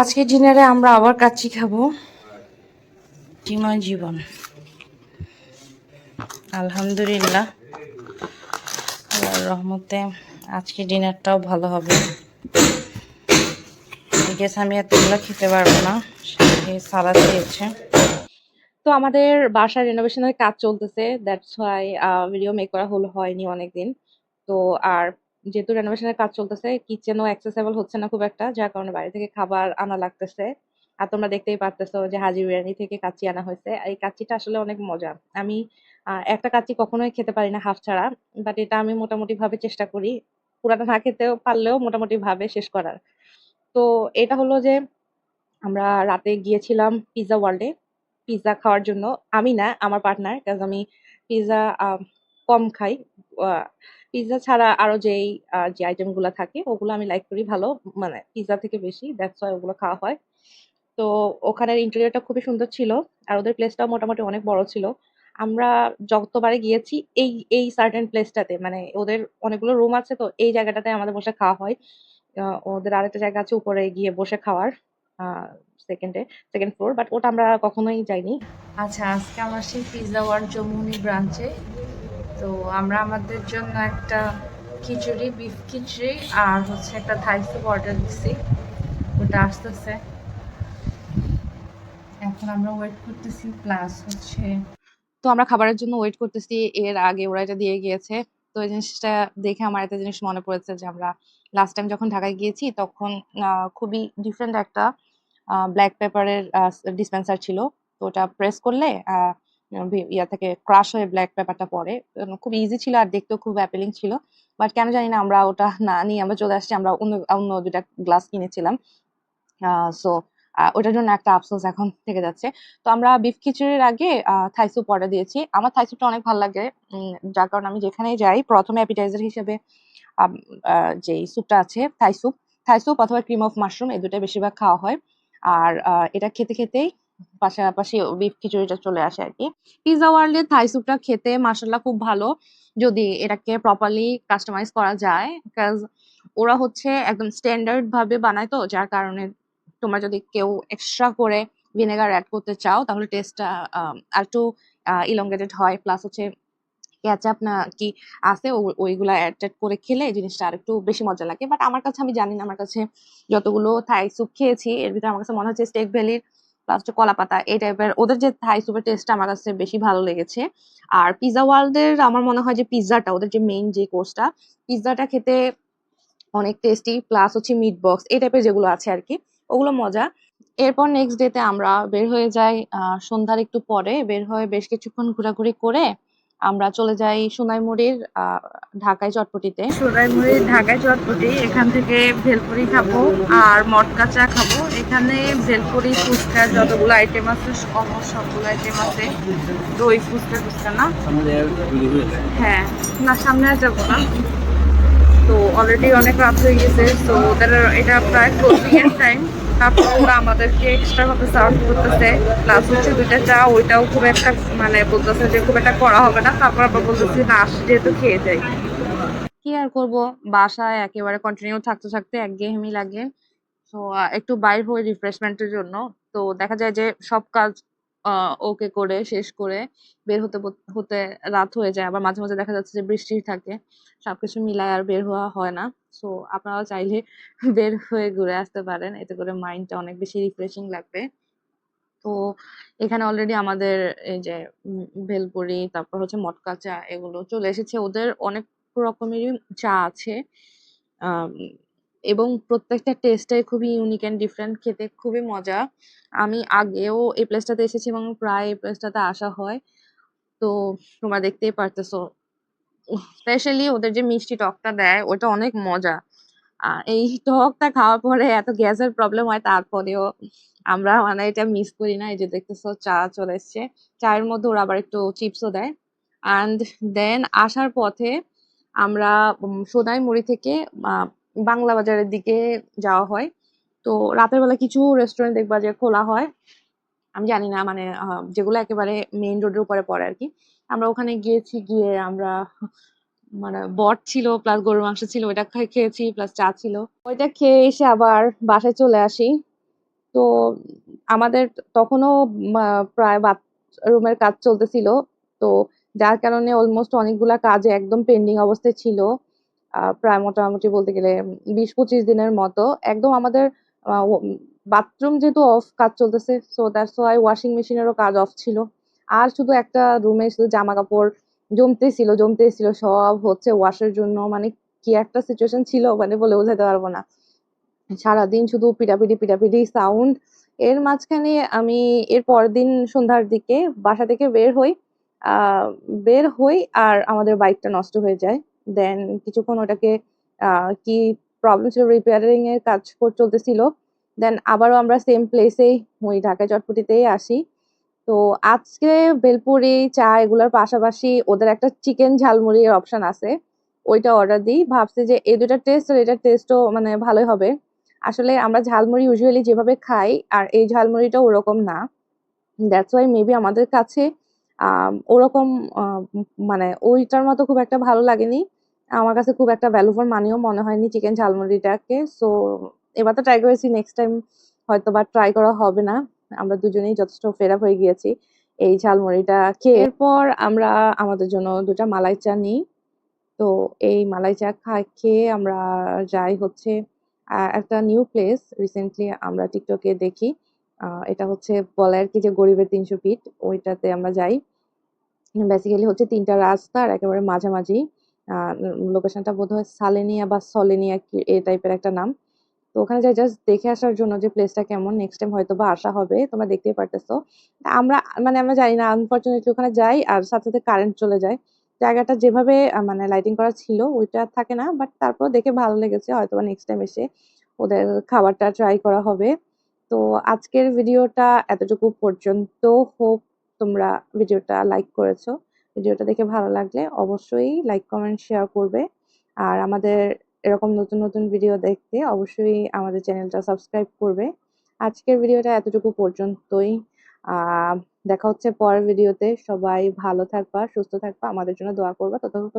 আজকে ডিনারে আমরা আবার কাচ্চি খাব। জীবন। আলহামদুলিল্লাহ। রহমতে আজকে ডিনারটাও ভালো হবে। গেস আমি এতগুলো খেতে পারব না সালাদ দিয়েছে। তো আমাদের বাসার রেনোভেশনের কাজ চলতেছে দ্যাটস ওয়াই ভিডিও মেক করা হলো, হয়নি অনেকদিন। তো আর যেহেতু রেনোভেশনের কাজ চলতেছে কিচেনও অ্যাক্সেসেবল হচ্ছে না খুব একটা, যার কারণে বাইরে থেকে খাবার আনা লাগতেছে। আর তোমরা দেখতেই পারতেছো যে হাজি বিরিয়ানি থেকে কাচ্চি আনা হয়েছে। এই কাচ্চিটা আসলে অনেক মজা। আমি একটা কাচ্চি কখনোই খেতে পারি না হাফ ছাড়া বাট এটা আমি মোটামুটি ভাবে চেষ্টা করি। পুরাটা না খেতেও পারলেও মোটামুটি ভাবে শেষ করার। তো এটা হলো যে আমরা রাতে গিয়েছিলাম পিৎজা ওয়ার্ল্ডে পিৎজা খাওয়ার জন্য। আমি না, আমার পার্টনার কাজ আমি পিৎজা কম খাই। পিৎজা ছাড়া আরও যেই যে আইটেমগুলো থাকে, ওগুলো আমি লাইক করি ভালো মানে পিৎজা থেকে বেশি দ্যাটস ওয়াই ওগুলো খাওয়া হয়। তো ওখানের ইন্টেরিয়রটা খুবই সুন্দর ছিল, আর ওদের প্লেসটাও মোটামুটি অনেক বড় ছিল। আমরা যতবারে গিয়েছি, এই এই সার্টেন প্লেসটাতে মানে ওদের অনেকগুলো রুম আছে তো, এই জায়গাটাতে আমাদের বসে খাওয়া হয়। ওদের আরেকটা জায়গা আছে উপরে গিয়ে বসে খাওয়ার। সেকেন্ডে সেকেন্ড ফ্লোর বাট ওটা আমরা কখনোই যাইনি। আচ্ছা আজকে আমার সেই পিৎজা ওয়ার্ল্ড জমুনি ব্রাঞ্চে তো আমরা আমাদের জন্য একটা খিচুড়ি বিফ খিচুড়ি আর হচ্ছে একটা থাই স্যুপ অর্ডার দিচ্ছি ওটা আসতেছে। এখন আমরা ওয়েট করতেছি প্লাস হচ্ছে তো আমরা খাবারের জন্য ওয়েট করতেছি এর আগে ওরা এটা দিয়ে গিয়েছে। তো এই জিনিসটা দেখে আমার একটা জিনিস মনে পড়েছে যে আমরা লাস্ট টাইম যখন ঢাকায় গিয়েছি তখন খুবই ডিফারেন্ট একটা ব্ল্যাক পেপারের ডিসপেন্সার ছিল। তো ওটা প্রেস করলে ইয়া থেকে ক্রাশ হয়ে ব্ল্যাক পেপারটা পরে খুব ইজি ছিল আর দেখতেও খুব অ্যাপেলিং ছিল। বাট কেন জানি না, আমরা ওটা না নিয়ে আমরা চলে আসছি। আমরা অন্য অন্য দুটা গ্লাস কিনেছিলাম। সো ওটার জন্য একটা আফসোস এখন থেকে যাচ্ছে। তো আমরা বিফ খিচুড়ির আগে থাই স্যুপ অর্ডার দিয়েছি। আমার থাই স্যুপটা অনেক ভালো লাগে। যার কারণে আমি যেখানেই যাই, প্রথমে অ্যাপিটাইজার হিসেবে যে স্যুপটা আছে থাই স্যুপ থাই স্যুপ অথবা ক্রিম অফ মাশরুম এই দুটো বেশিরভাগ খাওয়া হয়। আর এটা খেতে খেতেই পাশাপাশি বিফ খিচুড়িটা চলে আসে আর কি। পিৎজা ওয়ার্ল্ডের থাই স্যুপটা খেতে মাসাল্লাহ খুব ভালো, যদি এটাকে প্রপারলি কাস্টমাইজ করা যায় কাজ ওরা হচ্ছে একদম স্ট্যান্ডার্ড ভাবে বানায় তো, যার কারণে তোমরা যদি কেউ এক্সট্রা করে ভিনেগার অ্যাড করতে চাও, তাহলে টেস্টটা একটু ইলংগেটেড হয় প্লাস হচ্ছে কেচাপ না কি আছে ওইগুলা অ্যাড করে খেলে জিনিসটা আর একটু বেশি মজা লাগে। বাট আমার কাছে, আমি জানি না, আমার কাছে যতগুলো থাই স্যুপ খেয়েছি, এর ভিতরে আমার কাছে মনে হচ্ছে স্টেক ভ্যালির প্লাস হচ্ছে কলা পাতা, এই টাইপের ওদের যে থাই স্যুপের টেস্টটা আমার কাছে বেশি ভালো লেগেছে। আর পিৎজা ওয়ার্ল্ডের আমার মনে হয় যে পিৎজাটা ওদের যে মেইন যে কোর্সটা পিৎজাটা খেতে অনেক টেস্টি প্লাস হচ্ছে মিট বক্স এই টাইপের যেগুলো আছে আর কি ওগুলো মজা। এরপর নেক্সট ডেতে আমরা বের হয়ে যাই সন্ধ্যার একটু পরে, বের হয়ে বেশ কিছুক্ষণ ঘোরাঘুরি করে আমরা চলে যাই সোনাইমুড়ির ঢাকায় চটপটিতে। সোনাইমুড়ির ঢাকায় চটপটি, এখান থেকে ভেলপুরি খাব আর মটকা চা খাব। এখানে ভেলপুরি, ফুচকা, যতগুলো আইটেম আছে অলমোস্ট সবগুলো আইটেম আছে। দই, ফুচকা ফুচকা না? হ্যাঁ না, সামনে আর যাব না। তো অলরেডি অনেক রাত হয়ে গেছে, তো এটা প্রায় ক্লোজিং টাইম তারপর আমাদেরকে এক্সট্রা ভাবে সার্ভ করতেছে। প্লাস হচ্ছে দুইটা চা, ওইটাও খুব একটা মানে বলতেছে যে খুব একটা করা হবে না। তারপর আবার বলতেছি না আসি যেহেতু খেয়ে যাই। কি আর করব? বাসায় একেবারে কন্টিনিউ থাকতে থাকতে একঘেয়েমি লাগে। তো একটু বাইর হয়ে রিফ্রেশমেন্টের জন্য। তো দেখা যায় যে সব কাজ ওকে করে শেষ করে বের হতে হতে রাত হয়ে যায়। আবার মাঝে মাঝে দেখা যাচ্ছে যে বৃষ্টি থাকে, সবকিছু মিলায় আর বের হওয়া হয় না। সো আপনারা চাইলে বের হয়ে ঘুরে আসতে পারেন। এতে করে মাইন্ডটা অনেক বেশি রিফ্রেশিং লাগবে। তো, এখানে অলরেডি আমাদের এই যে ভেলপুরি, তারপর হচ্ছে মটকা চা এগুলো চলে এসেছে। ওদের অনেক রকমেরই চা আছে। এবং প্রত্যেকটা টেস্টটাই খুবই ইউনিক অ্যান্ড ডিফারেন্ট খেতে খুবই মজা। আমি আগেও এই প্লেসটাতে এসেছি এবং প্রায় এই প্লেসটাতে আসা হয়। তো তোমরা দেখতেই পারতেছো। স্পেশালি ওদের যে মিষ্টি টকটা দেয়, ওটা অনেক মজা। এই টকটা খাওয়ার পরে এত গ্যাসের প্রবলেম হয়, তারপরেও আমরা মানে এটা মিস করি না। এই যে দেখতেছো, চা চলে এসছে। চায়ের মধ্যে ওরা আবার একটু চিপসও দেয়। অ্যান্ড দেন আসার পথে আমরা সোনাইমুড়ি থেকে বাংলা বাজারের দিকে যাওয়া হয়। তো রাতের বেলা কিছু রেস্টুরেন্ট দেখবা যে খোলা হয়। আমি জানি না মানে যেগুলো একেবারে মেইন রোডের উপরে পড়ে আর কি আমরা ওখানে গিয়েছি, গিয়ে আমরা মানে বট ছিল প্লাস গরুর মাংস ছিল, ওইটা খেয়েছি প্লাস চা ছিল। ওইটা খেয়ে এসে আবার বাসায় চলে আসি। তো আমাদের তখনও প্রায় বাথরুমের কাজ চলতেছিল। তো যার কারণে অলমোস্ট অনেকগুলা কাজে একদম পেন্ডিং অবস্থায় ছিল। প্রায় মোটামুটি বলতে গেলে বিশ পঁচিশ দিনের মতো। একদম আমাদের বাথরুম যেহেতু অফ কাজ চলতেছে সো দ্যাটস ওয়াই ওয়াশিং মেশিনেরও কাজ অফ ছিল। আর শুধু একটা রুমে শুধু জামা কাপড় জমতেছিল জমতেছিল সব হচ্ছে ওয়াশের জন্য। মানে কি একটা সিচুয়েশন ছিল মানে বলে বোঝাতে পারব না। সারাদিন শুধু পিটাপিটি পিটাপিটি সাউন্ড এর মাঝখানে আমি এর পরের দিন সন্ধ্যার দিকে বাসা থেকে বের হই বের হই আর আমাদের বাইকটা নষ্ট হয়ে যায়। দেন কিছুক্ষণ ওটাকে কি প্রবলেম ছিল রিপেয়ারিং এর কাজ চলতেছিল। দেন আবারও আমরা সেম প্লেসেই ওই ঢাকা চটপটিতেই আসি। তো আজকে ভেলপুরি চা এগুলোর পাশাপাশি ওদের একটা চিকেন ঝালমুড়ির অপশন আছে। ওইটা অর্ডার দিই। ভাবছি যে এই দুটার টেস্ট আর এটার টেস্টও মানে ভালোই হবে। আসলে আমরা ঝালমুড়ি ইউজুয়ালি যেভাবে খাই আর এই ঝালমুড়িটা ওরকম না। দ্যাটস ওয়াই মেবি আমাদের কাছে ওরকম মানে ওইটার মতো খুব একটা ভালো লাগেনি। আমার কাছে খুব একটা ভ্যালু ফর মানিও মনে হয়নি চিকেন ঝালমুড়িটাকে। সো এবার তো ট্রাই করেছি নেক্সট টাইম হয়তো বা ট্রাই করা হবে না। আমরা দুজনেই যথেষ্ট আপ হয়ে গিয়েছি এই ঝালমুড়িটা খেয়ে। এরপর আমরা, আমাদের জন্য দুটা মালাই চা নিই। তো এই মালাই চা খাই খেয়ে আমরা যাই হচ্ছে একটা নিউ প্লেস রিসেন্টলি আমরা টিকটকে দেখি এটা হচ্ছে বলে আর কি যে গরিবের তিনশো ফিট ওইটাতে আমরা যাই। বেসিক্যালি হচ্ছে তিনটা রাস্তার একেবারে মাঝামাঝি। লোকেশনটা বোধ হয় সালেনিয়া বা সলেনিয়া এই টাইপের একটা নাম। তো ওখানে যাই জাস্ট দেখে আসার জন্য যে প্লেসটা কেমন নেক্সট টাইম হয়তো বা আসা হবে, তোমরা দেখতেই পারতেছো। আমরা মানে আমরা জানি না আনফরচুনেটলি ওখানে যাই আর সাথে সাথে কারেন্ট চলে যায়। জায়গাটা যেভাবে মানে লাইটিং করা ছিল, ওইটা থাকে না বাট তারপর দেখে ভালো লেগেছে, হয়তো বা নেক্সট টাইম এসে ওদের খাবারটা ট্রাই করা হবে। তো আজকের ভিডিওটা এতটুকু পর্যন্ত হোপ তোমরা ভিডিওটা লাইক করেছ। ভিডিওটা দেখে ভালো লাগলে অবশ্যই লাইক কমেন্ট শেয়ার করবে। আর আমাদের এরকম নতুন নতুন ভিডিও দেখতে অবশ্যই আমাদের চ্যানেলটা সাবস্ক্রাইব করবে। আজকের ভিডিওটা এতটুকু পর্যন্তই। দেখা হচ্ছে পরের ভিডিওতে সবাই ভালো থাকবা, সুস্থ থাকবা। আমাদের জন্য দোয়া করবা। ততক্ষণ